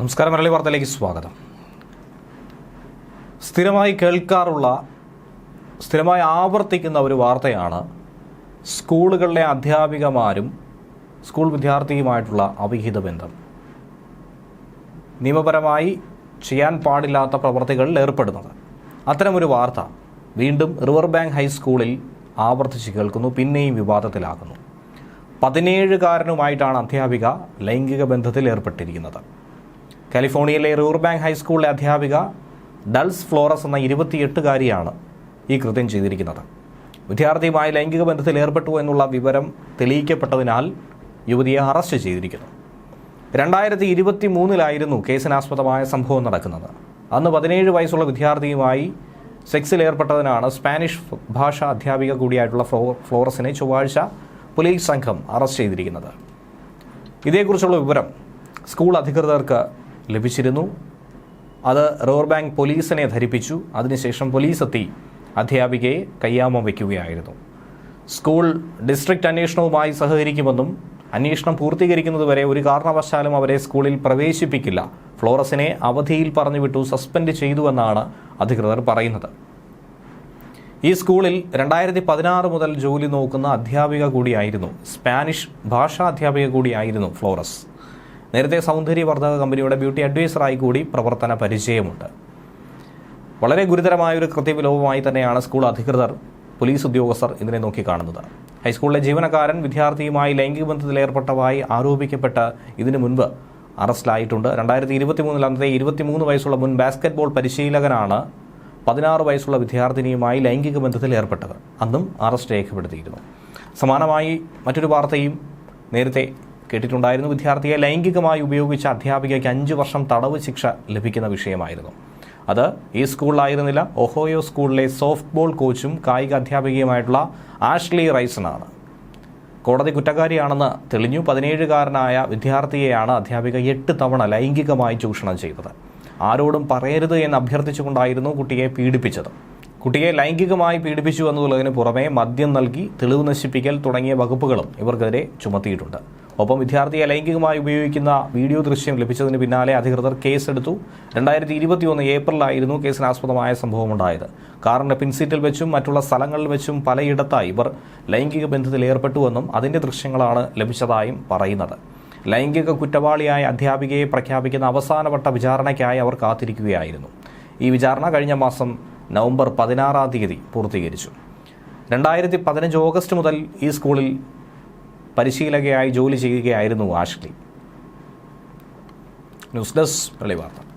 നമസ്കാരം മരളി വാർത്തയിലേക്ക് സ്വാഗതം. സ്ഥിരമായി കേൾക്കാറുള്ള സ്ഥിരമായി ആവർത്തിക്കുന്ന ഒരു വാർത്തയാണ് സ്കൂളുകളിലെ അധ്യാപികമാരും സ്കൂൾ വിദ്യാർത്ഥിയുമായിട്ടുള്ള അവിഹിത ബന്ധം. നിയമപരമായി ചെയ്യാൻ പാടില്ലാത്ത പ്രവർത്തികളിൽ ഏർപ്പെടുന്നത്. അത്തരമൊരു വാർത്ത വീണ്ടും റിവർ ബാങ്ക് ഹൈസ്കൂളിൽ ആവർത്തിച്ച് കേൾക്കുന്നു പിന്നെയും വിവാദത്തിലാകുന്നു. പതിനേഴുകാരനുമായിട്ടാണ് അധ്യാപിക ലൈംഗിക ബന്ധത്തിൽ ഏർപ്പെട്ടിരിക്കുന്നത്. കാലിഫോർണിയയിലെ റൂർബാങ്ക് ഹൈസ്കൂളിലെ അധ്യാപിക ഡൾസ് ഫ്ലോറസ് എന്ന ഇരുപത്തിയെട്ടുകാരിയാണ് ഈ കൃത്യം ചെയ്തിരിക്കുന്നത്. വിദ്യാർത്ഥിയുമായി ലൈംഗിക ബന്ധത്തിൽ ഏർപ്പെട്ടു എന്നുള്ള വിവരം തെളിയിക്കപ്പെട്ടതിനാൽ യുവതിയെ അറസ്റ്റ് ചെയ്തിരിക്കുന്നു. രണ്ടായിരത്തി ഇരുപത്തി മൂന്നിലായിരുന്നു കേസിനാസ്പദമായ സംഭവം നടക്കുന്നത്. അന്ന് പതിനേഴ് വയസ്സുള്ള വിദ്യാർത്ഥിയുമായി സെക്സിൽ ഏർപ്പെട്ടതിനാണ് സ്പാനിഷ് ഭാഷ അധ്യാപിക കൂടിയായിട്ടുള്ള ഫ്ലോ ഫ്ലോറസിനെ ചൊവ്വാഴ്ച പോലീസ് സംഘം അറസ്റ്റ് ചെയ്തിരിക്കുന്നത്. ഇതേക്കുറിച്ചുള്ള വിവരം സ്കൂൾ അധികൃതർക്ക് ലഭിച്ചിരുന്നു. അത് റിവർ ബാങ്ക് പോലീസിനെ ധരിപ്പിച്ചു. അതിനുശേഷം പോലീസ് എത്തി അധ്യാപികയെ കയ്യാമം വയ്ക്കുകയായിരുന്നു. സ്കൂൾ ഡിസ്ട്രിക്റ്റ് അന്വേഷണവുമായി സഹകരിക്കുമെന്നും അന്വേഷണം പൂർത്തീകരിക്കുന്നതുവരെ ഒരു കാരണവശാലും അവരെ സ്കൂളിൽ പ്രവേശിപ്പിക്കില്ല. ഫ്ലോറസിനെ അവധിയിൽ പറഞ്ഞുവിട്ടു സസ്പെൻഡ് ചെയ്തുവെന്നാണ് അധികൃതർ പറയുന്നത്. ഈ സ്കൂളിൽ രണ്ടായിരത്തി പതിനാറ് മുതൽ ജോലി നോക്കുന്ന അധ്യാപിക കൂടിയായിരുന്നു. സ്പാനിഷ് ഭാഷാ അധ്യാപിക കൂടിയായിരുന്നു ഫ്ലോറസ്. നേരത്തെ സൗന്ദര്യവർദ്ധക കമ്പനിയുടെ ബ്യൂട്ടി അഡ്വൈസറായി കൂടി പ്രവർത്തന പരിചയമുണ്ട്. വളരെ ഗുരുതരമായ ഒരു കൃത്യവിലോപമായി തന്നെയാണ് സ്കൂൾ അധികൃതർ പോലീസ് ഉദ്യോഗസ്ഥർ ഇതിനെ നോക്കിക്കാണുന്നത് ഹൈസ്കൂളിലെ ജീവനക്കാരൻ വിദ്യാർത്ഥിയുമായി ലൈംഗിക ബന്ധത്തിലേർപ്പെട്ടതായി ആരോപിക്കപ്പെട്ട് ഇതിനു മുൻപ് അറസ്റ്റിലായിട്ടുണ്ട്. രണ്ടായിരത്തി ഇരുപത്തി മൂന്നിൽ അന്നത്തെ ഇരുപത്തിമൂന്ന് വയസ്സുള്ള മുൻ ബാസ്കറ്റ്ബോൾ പരിശീലകനാണ് പതിനാറ് വയസ്സുള്ള വിദ്യാർത്ഥിനിയുമായി ലൈംഗിക ബന്ധത്തിൽ ഏർപ്പെട്ടത്. അന്നും അറസ്റ്റ് രേഖപ്പെടുത്തിയിരുന്നു. സമാനമായി മറ്റൊരു വാർത്തയും നേരത്തെ കേട്ടിട്ടുണ്ടായിരുന്നു. വിദ്യാർത്ഥിയെ ലൈംഗികമായി ഉപയോഗിച്ച അധ്യാപികയ്ക്ക് അഞ്ച് വർഷം തടവ് ശിക്ഷ ലഭിക്കുന്ന വിഷയമായിരുന്നു. അത് ഈ സ്കൂളിലായിരുന്നില്ല. ഒഹോയോ സ്കൂളിലെ സോഫ്റ്റ് ബോൾ കോച്ചും കായിക അധ്യാപികയുമായിട്ടുള്ള ആഷ്ലി റൈസണാണ്. കോടതി കുറ്റക്കാരിയാണെന്ന് തെളിഞ്ഞു. പതിനേഴുകാരനായ വിദ്യാർത്ഥിയെയാണ് അധ്യാപിക എട്ട് തവണ ലൈംഗികമായി ചൂഷണം ചെയ്തത്. ആരോടും പറയരുത് എന്ന് അഭ്യർത്ഥിച്ചുകൊണ്ടായിരുന്നു കുട്ടിയെ പീഡിപ്പിച്ചത്. കുട്ടിയെ ലൈംഗികമായി പീഡിപ്പിച്ചു എന്നുള്ളതിന് പുറമെ മദ്യം നൽകി തെളിവ് നശിപ്പിക്കൽ തുടങ്ങിയ വകുപ്പുകളും ഇവർക്കെതിരെ ചുമത്തിയിട്ടുണ്ട്. ഒപ്പം വിദ്യാർത്ഥിയെ ലൈംഗികമായി ഉപയോഗിക്കുന്ന വീഡിയോ ദൃശ്യം ലഭിച്ചതിന് പിന്നാലെ അധികൃതർ കേസെടുത്തു. രണ്ടായിരത്തി ഇരുപത്തിയൊന്ന് ഏപ്രിലായിരുന്നു കേസിനാസ്പദമായ സംഭവമുണ്ടായത്. കാറിന്റെ പിൻസീറ്റിൽ വെച്ചും മറ്റുള്ള സ്ഥലങ്ങളിൽ വെച്ചും പലയിടത്തായി ഇവർ ലൈംഗിക ബന്ധത്തിൽ ഏർപ്പെട്ടുവെന്നും അതിന്റെ ദൃശ്യങ്ങളാണ് ലഭിച്ചതായും പറയുന്നത്. ലൈംഗിക കുറ്റവാളിയായ അധ്യാപികയെ പ്രഖ്യാപിക്കുന്ന അവസാനവട്ട വിചാരണയ്ക്കായി അവർ കാത്തിരിക്കുകയായിരുന്നു. ഈ വിചാരണ കഴിഞ്ഞ മാസം നവംബർ പതിനാറാം തീയതി പൂർത്തീകരിച്ചു. രണ്ടായിരത്തി പതിനഞ്ച് ഓഗസ്റ്റ് മുതൽ ഈ സ്കൂളിൽ പരിശീലകയായി ജോലി ചെയ്യുകയായിരുന്നു ആഷ്ലി. News desk വെളിവാർത്ത.